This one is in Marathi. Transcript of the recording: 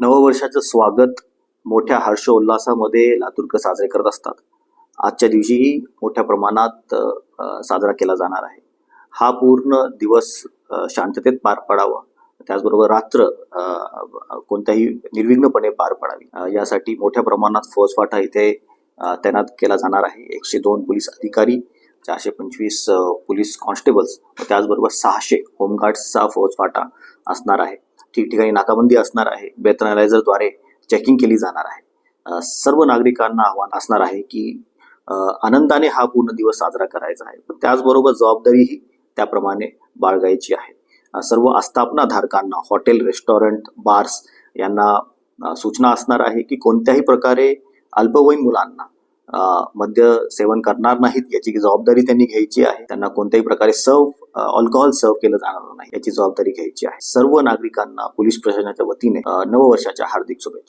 नववर्षाचं स्वागत मोठ्या हर्षोल्लासामध्ये लातूरकर साजरे करत असतात. आजच्या दिवशीही मोठ्या प्रमाणात साजरा केला जाणार आहे. हा पूर्ण दिवस शांततेत पार पडावा. त्याचबरोबर रात्र कोणत्याही निर्विघ्नपणे पार पडावी. यासाठी मोठ्या प्रमाणात फौजफाटा इथे तैनात केला जाणार आहे. एकशे दोन पोलीस अधिकारी चारशे पंचवीस पोलीस कॉन्स्टेबल्स त्याचबरोबर सहाशे होमगार्ड्सचा फौजफाटा असणार आहे. ठिकठिकाणी नाकाबंदी असणार आहे. बेतन चेकिंग केली जाणार आहे. सर्व नागरिकांना आव्हान असणार आहे की आनंदाने हा पूर्ण दिवस साजरा करायचा आहे. पण त्याचबरोबर जबाबदारीही त्याप्रमाणे बाळगायची आहे. सर्व आस्थापना धारकांना हॉटेल रेस्टॉरंट बार्स यांना सूचना असणार आहे की कोणत्याही प्रकारे अल्पवयीन मुलांना मद्य सेवन करणार नाहीत याची जबाबदारी त्यांनी घ्यायची आहे. त्यांना कोणत्याही प्रकारे सर्व अल्कोहोल सर्व केलं जाणार नाही याची जबाबदारी घ्यायची आहे. सर्व नागरिकांना पोलीस प्रशासनाच्या वतीने नववर्षाच्या हार्दिक शुभेच्छा.